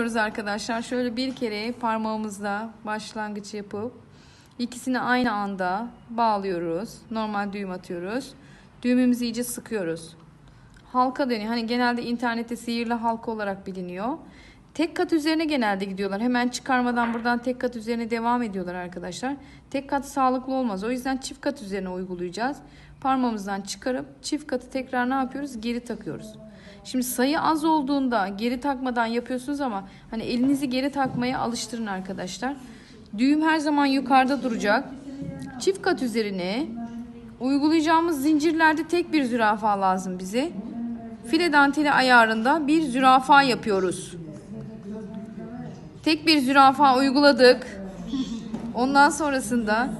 başlıyoruz arkadaşlar. Şöyle bir kere parmağımızla başlangıç yapıp ikisini aynı anda bağlıyoruz. Normal düğüm atıyoruz. Düğümümüzü iyice sıkıyoruz. Halka dönüyor. Hani genelde internette sihirli halka olarak biliniyor. Tek kat üzerine genelde gidiyorlar. Hemen çıkarmadan buradan tek kat üzerine devam ediyorlar arkadaşlar. Tek kat sağlıklı olmaz. O yüzden çift kat üzerine uygulayacağız. Parmağımızdan çıkarıp çift katı tekrar ne yapıyoruz? Geri takıyoruz. Şimdi sayı az olduğunda geri takmadan yapıyorsunuz ama hani elinizi geri takmaya alıştırın arkadaşlar. Düğüm her zaman yukarıda duracak. Çift kat üzerine uygulayacağımız zincirlerde tek bir zürafa lazım bize. File danteli ayarında bir zürafa yapıyoruz. Tek bir zürafa uyguladık. Ondan sonrasında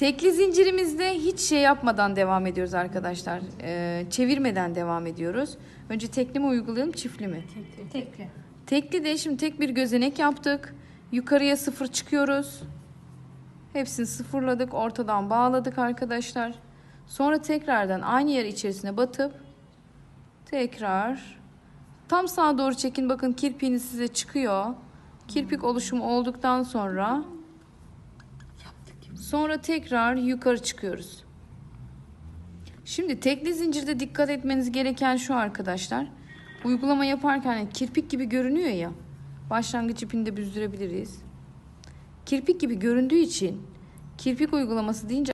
tekli zincirimizde hiç şey yapmadan devam ediyoruz arkadaşlar. Ee, çevirmeden devam ediyoruz. Önce tekli mi uygulayalım çiftli mi? Tekli. Tekli de şimdi tek bir gözenek yaptık. Yukarıya sıfır çıkıyoruz. Hepsini sıfırladık. Ortadan bağladık arkadaşlar. Sonra tekrardan aynı yer içerisine batıp tekrar tam sağa doğru çekin. Bakın kirpiğiniz size çıkıyor. Kirpik oluşumu olduktan sonra sonra tekrar yukarı çıkıyoruz. Şimdi tekli zincirde dikkat etmeniz gereken şu arkadaşlar. Uygulama yaparken kirpik gibi görünüyor ya. Başlangıç ipini de büzdürebiliriz. Kirpik gibi göründüğü için kirpik uygulaması deyince